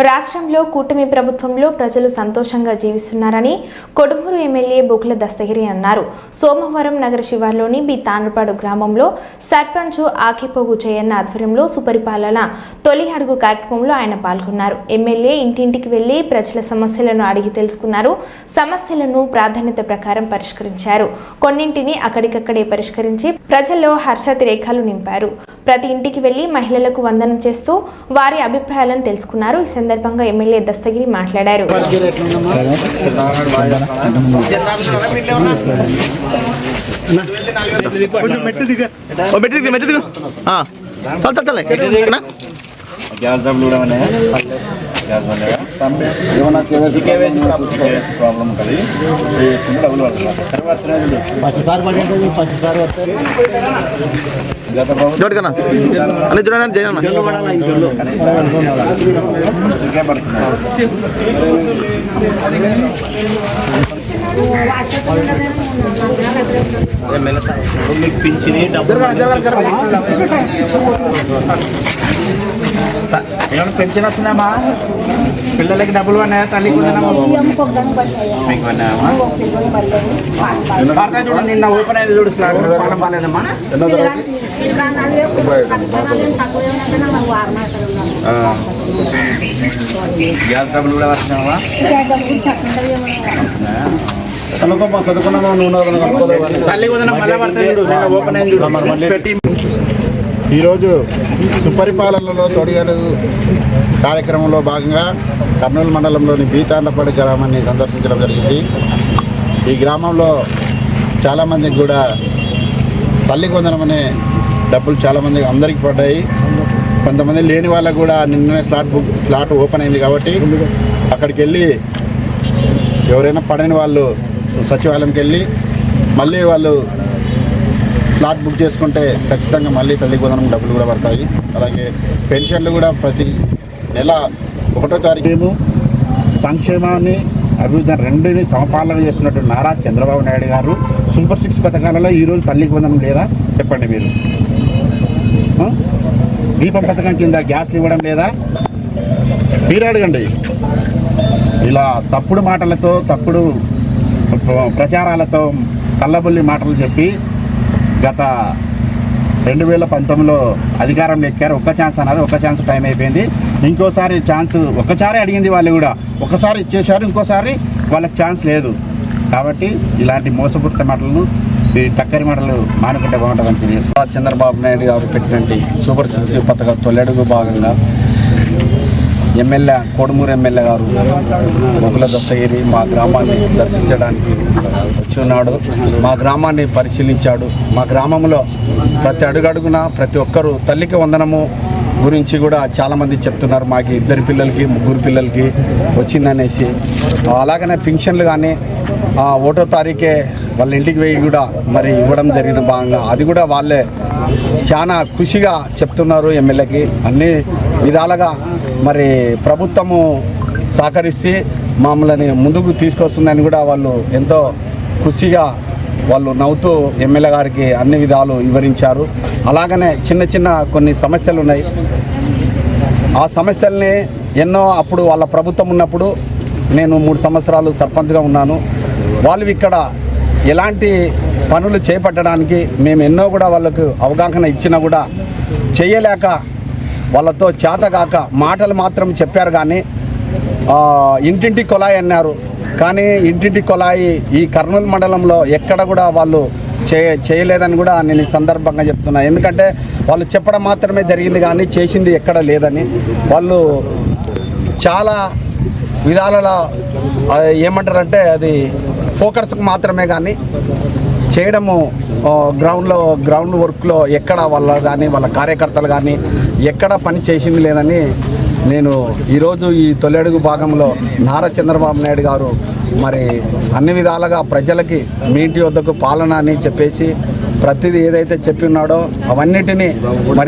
రాష్ట్రంలో కూటమి ప్రభుత్వంలో ప్రజలు సంతోషంగా జీవిస్తున్నారని కొడుమూరు ఎమ్మెల్యే బుక్ల దస్తగిరి అన్నారు. సోమవారం నగర శివార్లోని బి తాండ్రపాడు గ్రామంలో సర్పంచ్ ఆకిపోగు చేయన్న ఆధ్వర్యంలో సుపరిపాలన తొలి అడుగు కార్యక్రమంలో ఆయన పాల్గొన్నారు. ఎమ్మెల్యే ఇంటింటికి వెళ్ళి ప్రజల సమస్యలను అడిగి తెలుసుకున్నారు. సమస్యలను ప్రాధాన్యత ప్రకారం పరిష్కరించారు. కొన్నింటిని అక్కడికక్కడే పరిష్కరించి ప్రజల్లో హర్షతిరేఖలు నింపారు. ప్రతి ఇంటికి వెళ్ళి మహిళలకు వందనం చేస్తూ వారి అభిప్రాయాలను తెలుసుకున్నారు. ఈ సందర్భంగా ఎమ్మెల్యే దస్తగిరి మాట్లాడారు. ఓ మెట్టు దిగు మెట్టు దిగు. ఆ, చల్ చల్ చల్? గ్యాస్ డబ్బులు కూడా ఉన్నాయా గ్యాస్ ఉన్నాయా కేవైసీ ప్రాబ్లం ఉంటుంది పచ్చిసారి పడింది పచ్చిసారి వస్తే గత ప్రభుత్వం అన్ని చూడండి జగన్ మీకు పింఛని డబ్బులు ఏమైనా పెన్షన్ వస్తుందమ్మా పిల్లలకి డబ్బులు ఉన్నాయా తల్లికి ఉందమ్మా మీకు ఉన్నాయమ్మా పడతా చూడండి నిన్న ఓపెన్ అయింది చూడు స్లాట్ పాలన బాగాలేదమ్మా ఆ. గ్యాస్ డబ్బులు కూడా వస్తున్నాయమ్మా చదువుకున్నామా తల్లి ఈరోజు సుపరిపాలనలో తొడిగలు కార్యక్రమంలో భాగంగా కర్నూలు మండలంలోని బీతాండపాడి గ్రామాన్ని సందర్శించడం జరిగింది. ఈ గ్రామంలో చాలామందికి కూడా తల్లికి వందనమనే డబ్బులు చాలామంది అందరికీ పడ్డాయి. కొంతమంది లేని వాళ్ళకు కూడా నిన్ననే స్లాట్ బుక్ స్లాట్ ఓపెన్ అయింది కాబట్టి అక్కడికి వెళ్ళి ఎవరైనా పడని వాళ్ళు సచివాలయంకి వెళ్ళి మళ్ళీ వాళ్ళు స్లాట్ బుక్ చేసుకుంటే ఖచ్చితంగా మళ్ళీ తల్లి వందనం డబ్బులు కూడా పడతాయి. అలాగే పెన్షన్లు కూడా ప్రతి నెల ఒకటో తారీఖు సంక్షేమాన్ని అభివృద్ధి రెండుని సమపాలన చేస్తున్నట్టు నారా చంద్రబాబు నాయుడు గారు సూపర్ సిక్స్ పథకాలలో ఈరోజు తల్లికి వందనం లేదా? చెప్పండి మీరు. దీపం పథకం కింద గ్యాస్లు ఇవ్వడం లేదా? మీరు అడగండి. ఇలా తప్పుడు మాటలతో తప్పుడు ప్ర- ప్రచారాలతో కల్లబుల్లి మాటలు చెప్పి గత రెండు వేల పంతొమ్మిదిలో అధికారంలో ఎక్కారు. ఒక్క ఛాన్స్ అన్నారు. ఒక్క ఛాన్స్ టైం అయిపోయింది. ఇంకోసారి ఛాన్స్ ఒక్కసారి అడిగింది వాళ్ళు కూడా. ఒకసారి ఇచ్చేశారు ఇంకోసారి వాళ్ళకి ఛాన్స్ లేదు. కాబట్టి ఇలాంటి మోసపూరిత మాటలను ఈ టక్కరి మాటలు మానుకుంటే బాగుంటుందని తెలియదు. చంద్రబాబు నాయుడు గారు పెట్టినటువంటి సూపర్ సిక్స్ పథకం తొలడుగు భాగంగా ఎమ్మెల్యే కోడుమూరు ఎమ్మెల్యే గారు బొగుల దత్తగిరి మా గ్రామాన్ని దర్శించడానికి వచ్చి ఉన్నాడు. మా గ్రామాన్ని పరిశీలించాడు. మా గ్రామంలో ప్రతి అడుగడుగున ప్రతి ఒక్కరూ తల్లికి వందనము గురించి కూడా చాలామంది చెప్తున్నారు. మాకు ఇద్దరు పిల్లలకి ముగ్గురు పిల్లలకి వచ్చిందనేసి. అలాగనే పింఛన్లు కానీ ఒకటో తారీఖే వాళ్ళ ఇంటికి పోయి కూడా మరి ఇవ్వడం జరిగిన భాగంగా అది కూడా వాళ్ళే చాలా ఖుషిగా చెప్తున్నారు ఎమ్మెల్యేకి. అన్ని విధాలుగా మరి ప్రభుత్వము సహకరిస్తే మమ్మల్ని ముందుకు తీసుకొస్తుందని కూడా వాళ్ళు ఎంతో ఖుషిగా వాళ్ళు నవ్వుతూ ఎమ్మెల్యే గారికి అన్ని విధాలు వివరించారు. అలాగనే చిన్న చిన్న కొన్ని సమస్యలు ఉన్నాయి. ఆ సమస్యల్ని ఎన్నో అప్పుడు వాళ్ళ ప్రభుత్వం ఉన్నప్పుడు నేను మూడు సంవత్సరాలు సర్పంచ్గా ఉన్నాను. వాళ్ళు ఇక్కడ ఎలాంటి పనులు చేపట్టడానికి మేము ఎన్నో కూడా వాళ్ళకు అవగాహన ఇచ్చినా కూడా చేయలేక వాళ్ళతో చేతగాక మాటలు మాత్రం చెప్పారు కానీ ఇంటింటి కొలాయి అన్నారు. కానీ ఇంటింటి కొలాయి ఈ కర్నూలు మండలంలో ఎక్కడ కూడా వాళ్ళు చే చేయలేదని కూడా నేను ఈ సందర్భంగా చెప్తున్నా. ఎందుకంటే వాళ్ళు చెప్పడం మాత్రమే జరిగింది కానీ చేసింది ఎక్కడ లేదని. వాళ్ళు చాలా విధాలలో ఏమంటారంటే అది ఫోకస్కి మాత్రమే కానీ చేయడము గ్రౌండ్లో గ్రౌండ్ వర్క్లో ఎక్కడ వాళ్ళ కానీ వాళ్ళ కార్యకర్తలు కానీ ఎక్కడ పని చేసింది లేదని నేను ఈరోజు ఈ తొలి అడుగు భాగంలో నారా చంద్రబాబు నాయుడు గారు మరి అన్ని విధాలుగా ప్రజలకి మీ ఇంటి వద్దకు పాలన అని చెప్పేసి ప్రతిదీ ఏదైతే చెప్పి ఉన్నాడో అవన్నిటినీ మరి